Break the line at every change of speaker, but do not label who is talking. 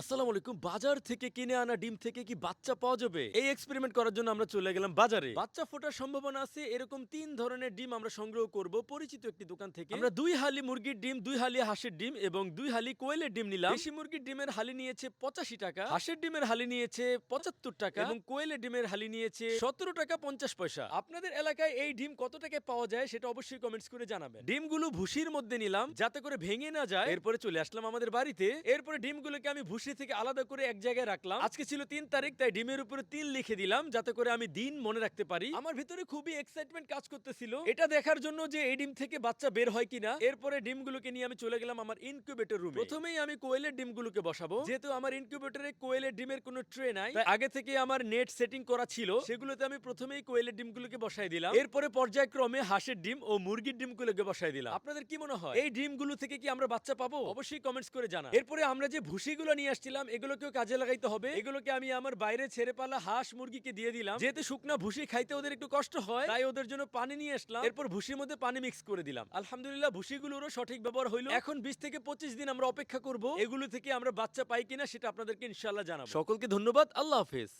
আসসালামু আলাইকুম। বাজার থেকে কিনে আনা ডিম থেকে কি বাচ্চা পাওয়া যাবে? এই এক্সপেরিমেন্ট করার জন্য আমরা চলে গেলাম বাজারে। বাচ্চা ফোটার সম্ভাবনা আছে, এরকম তিন ধরনের ডিম আমরা সংগ্রহ করব। পরিচিত একটি দোকান থেকে। আমরা দুই হালি মুরগির ডিম, দুই হালি হাঁসের ডিম এবং দুই হালি কোয়েলের ডিম নিলাম। দেশি মুরগির ডিমের হালি নিয়েছে পঁচাশি টাকা, হাঁসের ডিমের হালি নিয়েছে পঁচাত্তর টাকা এবং কোয়েলের ডিমের হালি নিয়েছে সতেরো টাকা পঞ্চাশ পয়সা। আপনাদের এলাকায় এই ডিম কত টাকায় পাওয়া যায় সেটা অবশ্যই কমেন্টস করে জানাবেন। ডিমগুলো ভুসির মধ্যে নিলাম, যাতে করে ভেঙে না যায়। এরপরে চলে আসলাম আমাদের বাড়িতে। এরপরে ডিমগুলোকে আমি ভুসি থেকে আলাদা করে এক জায়গায় রাখলাম। আজকে ছিল তিন তারিখ, তাই ডিমের উপরে তিন লিখে দিলাম, যাতে করে আমি দিন মনে রাখতে পারি। আমার ভিতরে খুবই এক্সাইটমেন্ট কাজ করতেছিল। এটা দেখার জন্য যে এই ডিম থেকে বাচ্চা বের হয় কিনা, এরপরে ডিমগুলোকে নিয়ে আমি চলে গেলাম আমার ইনকিউবেটর রুমে প্রথমেই আমি কোয়েলের ডিমগুলোকে বসাবো। যেহেতু আমার ইনকিউবেটরে কোয়েলের ডিমের কোনো ট্রে নাই আগে থেকে আমার নেট সেটিং করা ছিল, সেগুলোতে আমি প্রথমেই কোয়েলের ডিমগুলোকে বসাই দিলাম। এরপরে পর্যায়ক্রমে হাঁসের ডিম ও মুরগির ডিমগুলোকে বসাই দিলাম। আপনাদের কি মনে হয়? এই ডিমগুলো থেকে কি আমরা বাচ্চা পাবো? অবশ্যই কমেন্টস করে জানা এরপরে আমরা যে ভুসিগুলো নিয়ে আসছিলাম, এগুলোকেও কাজে লাগাইতে হবে। এগুলোকে আমি আমার বাইরে ছেড়ে পালা হাঁস মুরগিকে দিয়ে দিলাম। যেহেতু শুকনা ভুসি খাইতে ওদের একটু কষ্ট হয়, তাই ওদের জন্য পানি নিয়ে আসলাম। এরপর ভুসির মধ্যে পানি মিক্স করে দিলাম। আলহামদুলিল্লাহ, ভুসিগুলোরও সঠিক ব্যবহার হইল। এখন বিশ থেকে পঁচিশ দিন আমরা অপেক্ষা করব। এগুলো থেকে আমরা বাচ্চা পাই কিনা সেটা আপনাদেরকে ইনশাল্লাহ জানাব। সকলকে ধন্যবাদ। আল্লাহ হাফেজ।